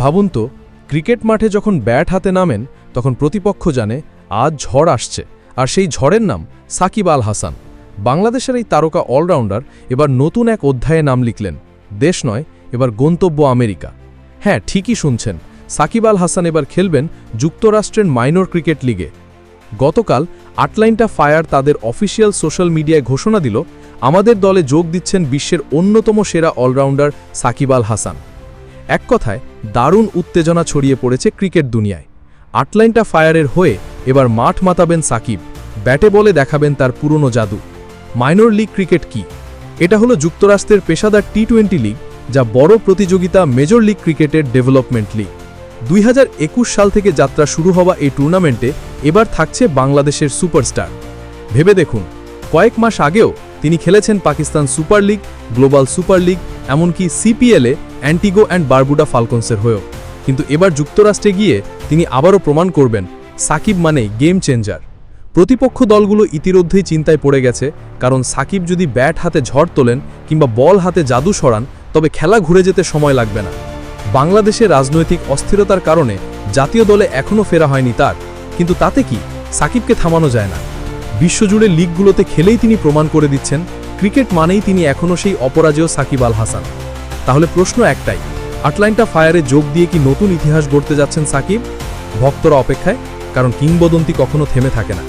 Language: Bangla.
ভাবুন তো, ক্রিকেট মাঠে যখন ব্যাট হাতে নামেন, তখন প্রতিপক্ষ জানে আজ ঝড় আসছে, আর সেই ঝড়ের নাম সাকিব আল হাসান। বাংলাদেশের এই তারকা অলরাউন্ডার এবার নতুন এক অধ্যায়ে নাম লিখলেন, দেশ নয়, এবার গন্তব্য আমেরিকা। হ্যাঁ ঠিকই শুনছেন, সাকিব আল হাসান এবার খেলবেন যুক্তরাষ্ট্রের মাইনর ক্রিকেট লিগে। গতকাল আটলাইন্টা ফায়ার তাদের অফিসিয়াল সোশ্যাল মিডিয়ায় ঘোষণা দিল, আমাদের দলে যোগ দিচ্ছেন বিশ্বের অন্যতম সেরা অলরাউন্ডার সাকিব আল হাসান। এক কথায় দারুণ উত্তেজনা ছড়িয়ে পড়েছে ক্রিকেট দুনিয়ায়। আটলাইন্টা ফায়ারের হয়ে এবার মাঠ মাতাবেন সাকিব, ব্যাটে বলে দেখাবেন তার পুরনো জাদু। মাইনর লিগ ক্রিকেট কি? এটা হলো যুক্তরাষ্ট্রের পেশাদার টি টোয়েন্টি লিগ, যা বড় প্রতিযোগিতা মেজর লিগ ক্রিকেটের ডেভেলপমেন্ট লিগ। দুই হাজার একুশ সাল থেকে যাত্রা শুরু হওয়া এই টুর্নামেন্টে এবার থাকছে বাংলাদেশের সুপারস্টার। ভেবে দেখুন, কয়েক মাস আগেও তিনি খেলেছেন Pakistan super league, global super league, এমনকি সিপিএলে অ্যান্টিগো অ্যান্ড বারবুডা ফালকনসের হয়েও। কিন্তু এবার যুক্তরাষ্ট্রে গিয়ে তিনি আবারও প্রমাণ করবেন, সাকিব মানে গেম চেঞ্জার প্রতিপক্ষ দলগুলো ইতিমধ্যেই চিন্তায় পড়ে গেছে, কারণ সাকিব যদি ব্যাট হাতে ঝড় তোলেন কিংবা বল হাতে জাদু সরান, তবে খেলা ঘুরে যেতে সময় লাগবে না। বাংলাদেশের রাজনৈতিক অস্থিরতার কারণে জাতীয় দলে এখনও ফেরা হয়নি তার। কিন্তু তাতে কি? সাকিবকে থামানো যায় না। বিশ্বজুড়ে লিগগুলোতে খেলেই তিনি প্রমাণ করে দিচ্ছেন, ক্রিকেট মানেই তিনি এখনও সেই অপরাজেয় সাকিব আল হাসান। তাহলে প্রশ্ন একটাই আটলান্টা ফায়ারে যোগ দিয়ে কি নতুন ইতিহাস গড়তে যাচ্ছেন সাকিব? ভক্তরা অপেক্ষায়, কারণ কিংবদন্তি কখনো থেমে থাকে না।